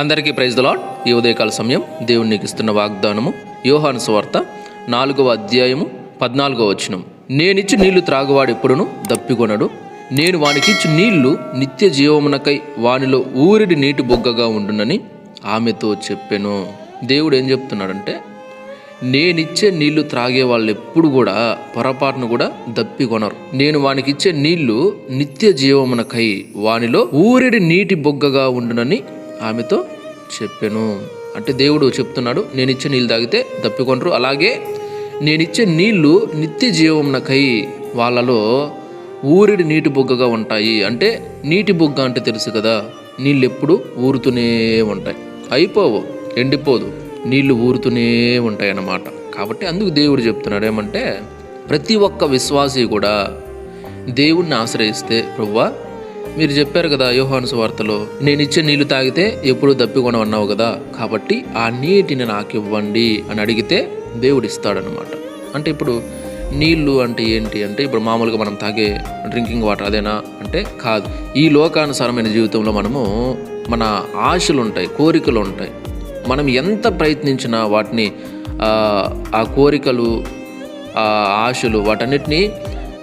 అందరికీ praise the lord ఈ ఉదయకాల సమయం దేవునికి ఇస్తున్న వాగ్దానము యోహాను స్వార్త నాలుగవ అధ్యాయము పద్నాలుగవ వచనం. నేనిచ్చి నీళ్ళు త్రాగువాడు ఎప్పుడును దప్పికొనడు. నేను వానికిచ్చి నీళ్ళు నిత్య జీవమునకై వానిలో ఊరిడి నీటి బొగ్గగా ఉండునని ఆమెతో చెప్పాను. దేవుడు ఏం చెప్తున్నాడంటే నేనిచ్చే నీళ్ళు త్రాగే వాళ్ళు ఎప్పుడు కూడా పొరపాటును కూడా దప్పికొనరు. నేను వానికిచ్చే నీళ్ళు నిత్య జీవమునకై వానిలో ఊరిడి నీటి బొగ్గగా ఉండునని ఆమెతో చెప్పాను. అంటే దేవుడు చెప్తున్నాడు నేను ఇచ్చే నీళ్ళు తాగితే దప్పికొనరు అలాగే నేనిచ్చే నీళ్ళు నిత్య జీవమునకై వాళ్ళలో ఊరిడి నీటి బుగ్గగా ఉంటాయి. అంటే నీటి బుగ్గ అంటే తెలుసు కదా నీళ్ళు ఎప్పుడు ఊరుతూనే ఉంటాయి. అయిపోవు ఎండిపోదు. నీళ్ళు ఊరుతూనే ఉంటాయి అన్నమాట కాబట్టి అందుకు దేవుడు చెప్తున్నాడు ఏమంటే ప్రతి ఒక్క విశ్వాసి కూడా దేవుణ్ణి ఆశ్రయిస్తే ప్రవ్వా మీరు చెప్పారు కదా యోహాను వార్తలో నేను ఇచ్చే నీళ్ళు తాగితే ఎప్పుడు దప్పికొనవన్నావు కదా కాబట్టి ఆ నీటిని నాకు ఇవ్వండి అని అడిగితే దేవుడు ఇస్తాడనమాట అంటే ఇప్పుడు నీళ్ళు అంటే ఏంటి? అంటే ఇప్పుడు మామూలుగా మనం తాగే డ్రింకింగ్ వాటర్ అదేనా? అంటే కాదు. ఈ లోకానుసారమైన జీవితంలో మనము మన ఆశలు ఉంటాయి కోరికలు ఉంటాయి మనం ఎంత ప్రయత్నించినా వాటిని ఆ, ఆ కోరికలు ఆ ఆశలు వాటన్నిటిని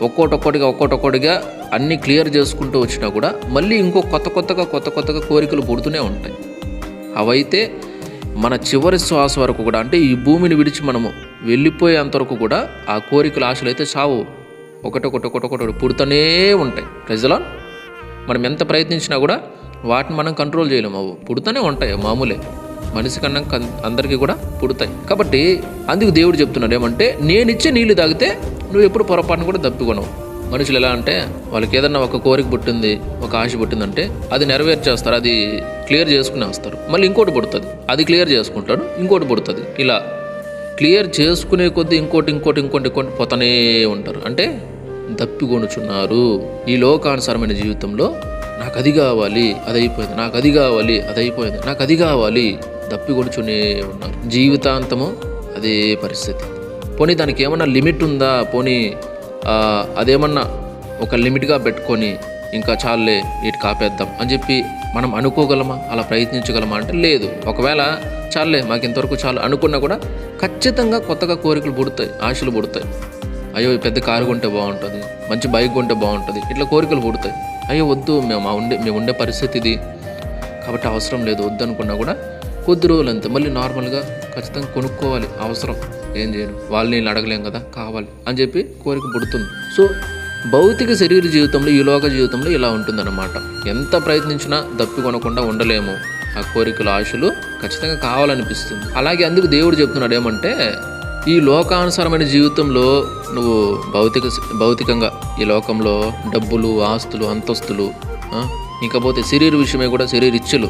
ఒక్కోటొక్కటిగా ఒక్కోటొక్కటిగా అన్నీ క్లియర్ చేసుకుంటూ వచ్చినా కూడా మళ్ళీ ఇంకో కొత్త కొత్తగా కొత్త కొత్తగా కోరికలు పుడుతూనే ఉంటాయి. అవైతే మన చివరి శ్వాస వరకు కూడా అంటే ఈ భూమిని విడిచి మనము వెళ్ళిపోయేంత వరకు కూడా ఆ కోరికలు ఆశలు అయితే చావు. ఒకటొకటి ఒకటొకటి పుడుతూనే ఉంటాయి. ప్రజలా మనం ఎంత ప్రయత్నించినా కూడా వాటిని మనం కంట్రోల్ చేయలేము. అవు పుడుతూనే ఉంటాయి మామూలే. మనిషి కన్నా అందరికీ కూడా పుడతాయి. కాబట్టి అందుకు దేవుడు చెప్తున్నాడు ఏమంటే నేను ఇచ్చే నీళ్ళు తాగితే నువ్వు ఎప్పుడు పొరపాటును కూడా దప్పికొనవు మనుషులు ఎలా అంటే వాళ్ళకి ఏదన్నా ఒక కోరిక పుట్టింది ఒక ఆశ పుట్టిందంటే అది నెరవేర్చేస్తారు అది క్లియర్ చేసుకునే వస్తారు. మళ్ళీ ఇంకోటి పుడుతుంది. అది క్లియర్ చేసుకుంటాడు ఇంకోటి పుడుతుంది. ఇలా క్లియర్ చేసుకునే కొద్దీ ఇంకోటి ఇంకోటి ఇంకోటి ఇంకోటి పోతనే ఉంటారు. అంటే దప్పికొనుచున్నారు ఈ లోకానుసారమైన జీవితంలో నాకు అది కావాలి అది అయిపోయింది నాకు అది కావాలి అది అయిపోయింది నాకు అది కావాలి దప్పికొనుచునే ఉన్నారు. జీవితాంతము అదే పరిస్థితి. పోనీ దానికి ఏమన్నా లిమిట్ ఉందా? పోనీ అదేమన్నా ఒక లిమిట్గా పెట్టుకొని ఇంకా చాలులే ఇటు కాపేద్దాం అని చెప్పి మనం అనుకోగలమా? అలా ప్రయత్నించగలమా అంటే లేదు. ఒకవేళ చాలులే మాకు ఇంతవరకు చాలు అనుకున్నా కూడా ఖచ్చితంగా కొత్తగా కోరికలు పుడతాయి ఆశలు పుడతాయి. అయ్యో పెద్ద కారు కొంటే బాగుంటుంది మంచి బైక్ కొంటే బాగుంటుంది ఇట్లా కోరికలు పుడతాయి. అయ్యో వద్దు మేము ఉండే మేము ఉండే పరిస్థితి ఇది. కాబట్టి అవసరం లేదు వద్దు అనుకున్నా కూడా కొద్ది రోజులు అంతే మళ్ళీ నార్మల్గా ఖచ్చితంగా కొనుక్కోవాలి అవసరం. ఏం చేయను. వాళ్ళు నేను అడగలేం కదా కావాలి అని చెప్పి కోరిక పుడుతుంది. సో భౌతిక శరీర జీవితంలో ఈ లోక జీవితంలో ఇలా ఉంటుందన్నమాట. ఎంత ప్రయత్నించినా దప్పి కొనకుండా ఉండలేము. ఆ కోరికలు ఆశలు ఖచ్చితంగా కావాలనిపిస్తుంది. అలాగే అందుకు దేవుడు చెప్తున్నాడు ఏమంటే ఈ లోకానుసారమైన జీవితంలో నువ్వు భౌతిక భౌతికంగా ఈ లోకంలో డబ్బులు ఆస్తులు అంతస్తులు ఆ, ఇంకపోతే శరీర విషయమే కూడా శరీర ఇచ్చలు.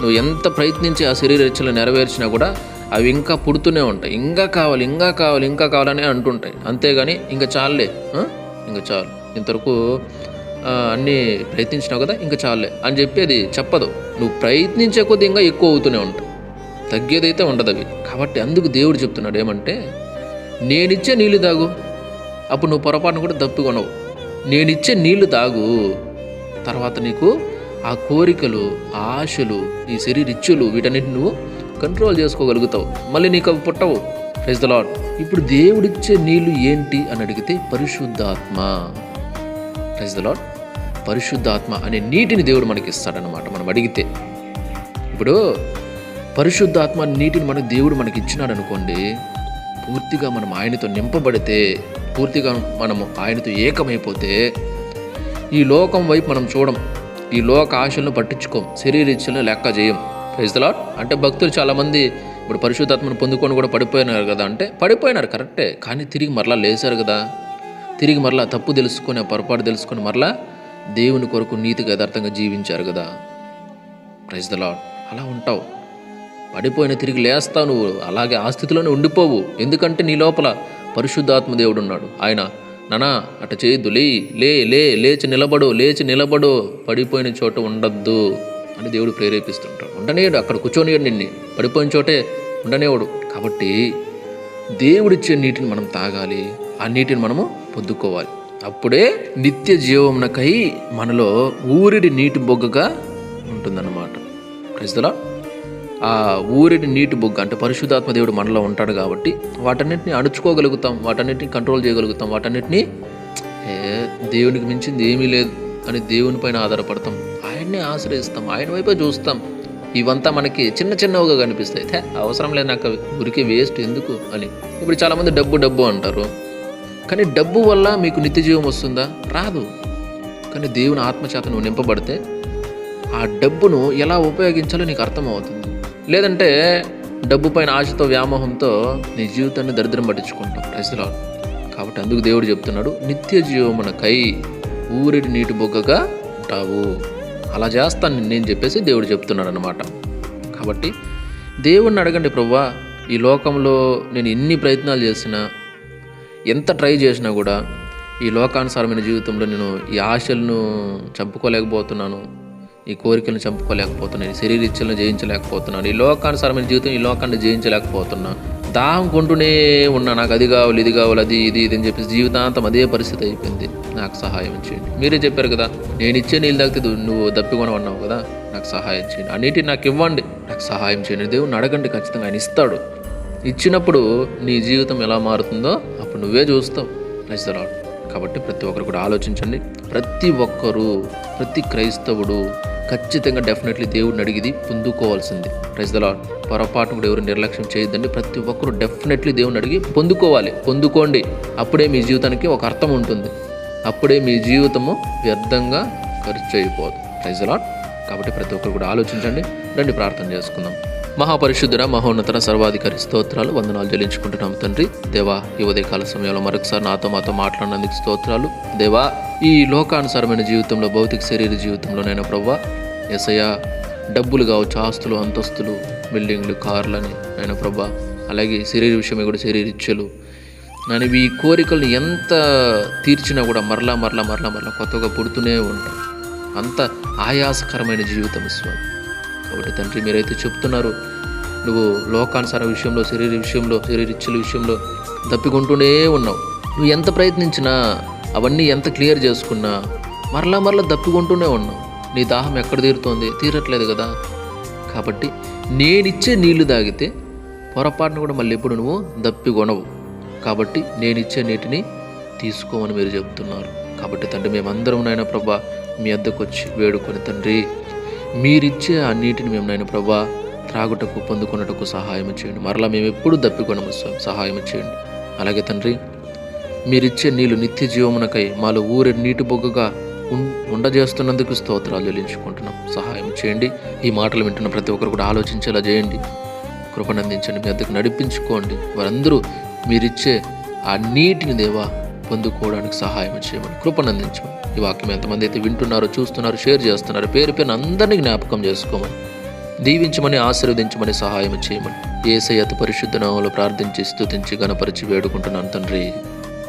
నువ్వు ఎంత ప్రయత్నించి ఆ శరీర ఇచ్చలు నెరవేర్చినా కూడా అవి ఇంకా పుడుతూనే ఉంటాయి. ఇంకా కావాలి ఇంకా కావాలి ఇంకా కావాలని అంటుంటాయి. అంతేగాని ఇంకా చాలే. ఇంకా చాలు. ఇంతవరకు అన్నీ ప్రయత్నించినావు కదా ఇంకా చాలే. అని చెప్పి అది చెప్పదు. నువ్వు ప్రయత్నించే కొద్దీ ఇంకా ఎక్కువ అవుతూనే ఉంటావు. తగ్గేదైతే ఉండదు అవి. కాబట్టి అందుకు దేవుడు చెప్తున్నాడు ఏమంటే నేనిచ్చే నీళ్ళు తాగు. అప్పుడు నువ్వు పొరపాటును కూడా తప్పుకొనవు నేనిచ్చే నీళ్ళు తాగు. తర్వాత నీకు ఆ కోరికలు ఆ ఆశలు ఈ శరీరిచ్చులు వీటన్నిటిని నువ్వు కంట్రోల్ చేసుకోగలుగుతావు. మళ్ళీ నీకు అవి పుట్టవు. ప్రైజ్ ద లాడ్ ఇప్పుడు దేవుడిచ్చే నీళ్ళు ఏంటి అని అడిగితే పరిశుద్ధాత్మ. ప్రైజ్ ద లాడ్ పరిశుద్ధాత్మ అనే నీటిని దేవుడు మనకి ఇస్తాడనమాట మనం అడిగితే. ఇప్పుడు పరిశుద్ధాత్మ నీటిని మనకు దేవుడు మనకి ఇచ్చినాడు అనుకోండి పూర్తిగా మనం ఆయనతో నింపబడితే పూర్తిగా మనము ఆయనతో ఏకమైపోతే ఈ లోకం వైపు మనం చూడం. ఈ లోక ఆశలను పట్టించుకోం. శరీర ఇచ్చలను లెక్క చేయం ప్రైజ్ లాట్ అంటే భక్తులు చాలామంది ఇప్పుడు పరిశుద్ధాత్మను పొందుకొని కూడా పడిపోయినారు కదా. అంటే పడిపోయినారు కరెక్టే. కానీ తిరిగి మరలా లేచారు కదా. తిరిగి మరలా తప్పు తెలుసుకొని పొరపాటు తెలుసుకొని మరలా దేవుని కొరకు నీతిగా యథార్థంగా జీవించారు కదా. ప్రైజ్ ద లాడ్ అలా ఉంటావు. పడిపోయిన తిరిగి లేస్తావు నువ్వు. అలాగే ఆ స్థితిలోనే ఉండిపోవు. ఎందుకంటే నీ లోపల పరిశుద్ధాత్మ దేవుడు ఉన్నాడు. ఆయన నానా అట చేయొద్దు. లే లే లే లేచి నిలబడు లేచి నిలబడు. పడిపోయిన చోట ఉండద్దు. అని దేవుడు ప్రేరేపిస్తుంటాడు. ఉండనేడు అక్కడ కూర్చొనియడు నిన్ను. పడిపోయిన చోటే ఉండనేవాడు కాబట్టి దేవుడిచ్చే నీటిని మనం తాగాలి. ఆ నీటిని మనము పొద్దుకోవాలి అప్పుడే నిత్య జీవమునకై మనలో ఊరిడి నీటి బొగ్గగా ఉంటుందన్నమాట. ప్రజలా ఆ ఊరిడి నీటి బొగ్గ అంటే పరిశుద్ధాత్మ దేవుడు మనలో ఉంటాడు కాబట్టి వాటన్నిటిని అణుచుకోగలుగుతాం వాటన్నిటిని కంట్రోల్ చేయగలుగుతాం వాటన్నిటిని ఏ దేవునికి మించింది ఏమీ లేదు అని దేవుని పైన ఆధారపడతాం. ఆయన్నే ఆశ్రయిస్తాం. ఆయన వైపే చూస్తాం. ఇవంతా మనకి చిన్న చిన్నవిగా కనిపిస్తాయి. అయితే అవసరం లేదు నాకు ఉరికి వేస్ట్ ఎందుకు అని. ఇప్పుడు చాలామంది డబ్బు డబ్బు అంటారు. కానీ డబ్బు వల్ల మీకు నిత్య జీవం వస్తుందా? రాదు. కానీ దేవుని ఆత్మచేత నువ్వు నింపబడితే ఆ డబ్బును ఎలా ఉపయోగించాలో నీకు అర్థమవుతుంది. లేదంటే డబ్బు పైన ఆశతో వ్యామోహంతో నీ జీవితాన్ని దరిద్రం పట్టించుకుంటాం ప్రజలు కాబట్టి అందుకు దేవుడు చెప్తున్నాడు నిత్య జీవమునకై ఊరిటి నీటి బొగ్గగా ఉంటావు. అలా చేస్తాను నేను చెప్పేసి దేవుడు చెప్తున్నాడు అనమాట కాబట్టి దేవుణ్ణి అడగండి ప్రవ్వా ఈ లోకంలో నేను ఎన్ని ప్రయత్నాలు చేసినా ఎంత ట్రై చేసినా కూడా ఈ లోకానుసారమైన జీవితంలో నేను ఈ ఆశలను చంపుకోలేకపోతున్నాను ఈ కోరికలను చంపుకోలేకపోతున్నాను ఈ శరీర ఇచ్చలను జయించలేకపోతున్నాను ఈ లోకానుసారమైన జీవితం ఈ లోకాన్ని జయించలేకపోతున్నా. దాహం కొంటూనే ఉన్నా నాకు అది కావాలి ఇది కావాలి అది ఇది ఇది అని చెప్పేసి జీవితాంతం అదే పరిస్థితి అయిపోయింది. నాకు సహాయం చేయండి. మీరే చెప్పారు కదా నేను ఇచ్చే నీళ్ళు తాగితే నువ్వు దప్పికొని అన్నావు కదా నాకు సహాయం చేయండి. అన్నిటి నాకు ఇవ్వండి. నాకు సహాయం చేయండి. దేవుని అడగండి ఖచ్చితంగా ఆయన ఇస్తాడు. ఇచ్చినప్పుడు నీ జీవితం ఎలా మారుతుందో అప్పుడు నువ్వే చూస్తావు. నైసరాడు కాబట్టి ప్రతి ఒక్కరు కూడా ఆలోచించండి. ప్రతి ఒక్కరూ ప్రతి క్రైస్తవుడు ఖచ్చితంగా డెఫినెట్లీ దేవుడిని అడిగిది పొందుకోవాల్సింది. ప్రైజ్దలా పొరపాటు కూడా ఎవరు నిర్లక్ష్యం చేయొద్దండి. ప్రతి ఒక్కరు డెఫినెట్లీ దేవుని అడిగి పొందుకోవాలి. పొందుకోండి. అప్పుడే మీ జీవితానికి ఒక అర్థం ఉంటుంది. అప్పుడే మీ జీవితము వ్యర్థంగా ఖర్చు అయిపోదు ప్రైజ్లాట్ కాబట్టి ప్రతి ఒక్కరు కూడా ఆలోచించండి. రండి ప్రార్థన చేసుకుందాం. మహాపరిశుద్ధుర మహోన్నతర సర్వాధికారి స్తోత్రాలు వందనాలు చెల్లించుకుంటున్నాం తండ్రి. దేవా ఈ ఉదయకాల సమయంలో మరొకసారి నాతో మాతో మాట్లాడినందుకు స్తోత్రాలు. దేవా ఈ లోకానుసారమైన జీవితంలో భౌతిక శరీర జీవితంలోనైనా ప్రవ్వా ఎసయ డబ్బులు కావచ్చు ఆస్తులు అంతస్తులు బిల్డింగ్లు కార్లని ఆయన ప్రభా అలాగే శరీర విషయమే కూడా శరీర ఇచ్చలు. నేను ఈ కోరికలను ఎంత తీర్చినా కూడా మరలా మరలా మరలా మరలా కొత్తగా పుడుతూనే ఉంటాం. అంత ఆయాసకరమైన జీవితం స్వామి. కాబట్టి తండ్రి మీరైతే చెప్తున్నారు నువ్వు లోకానుసార విషయంలో శరీర విషయంలో శరీర ఇచ్చల విషయంలో తప్పికొంటూనే ఉన్నావు. నువ్వు ఎంత ప్రయత్నించినా అవన్నీ ఎంత క్లియర్ చేసుకున్నా మరలా మరలా దప్పికొంటూనే ఉన్నావు నీ దాహం ఎక్కడ తీరుతోంది? తీరట్లేదు కదా. కాబట్టి నేనిచ్చే నీళ్ళు తాగితే పొరపాటును కూడా మళ్ళీ ఎప్పుడు నువ్వు దప్పికొనవు కాబట్టి నేనిచ్చే నీటిని తీసుకోమని మీరు చెప్తున్నారు. కాబట్టి తండ్రి మేమందరం నాయన ప్రభా మీ వద్దకు వచ్చి వేడుకొని తండ్రి మీరిచ్చే ఆ నీటిని మేము నాయన ప్రభా త్రాగుటకు పొందుకున్నటకు సహాయం చేయండి. మరలా మేము ఎప్పుడు దప్పికొనము సహాయం చేయండి. అలాగే తండ్రి మీరిచ్చే నీళ్ళు నిత్య జీవమునకై మాలో ఊరే నీటి బొగ్గగా ఉం- ఉండజేస్తున్నందుకు స్తోత్రాలు చెల్లించుకుంటున్నాం. సహాయం చేయండి. ఈ మాటలు వింటున్న ప్రతి ఒక్కరు కూడా ఆలోచించేలా చేయండి. కృపనందించండి మీ వద్దకు నడిపించుకోండి. వారందరూ మీరిచ్చే ఆ నీటిని దేవా పొందుకోవడానికి సహాయం చేయమని కృపనందించమని ఈ వాక్యం ఎంతమంది అయితే వింటున్నారో చూస్తున్నారో షేర్ చేస్తున్నారో పేరు పేరు అందరినీ జ్ఞాపకం చేసుకోమని దీవించమని ఆశీర్వదించమని సహాయం చేయమని ఏసై అతి పరిశుద్ధ నామంలో ప్రార్థించి స్థుతించి గణపరిచి వేడుకుంటున్నాను తండ్రి.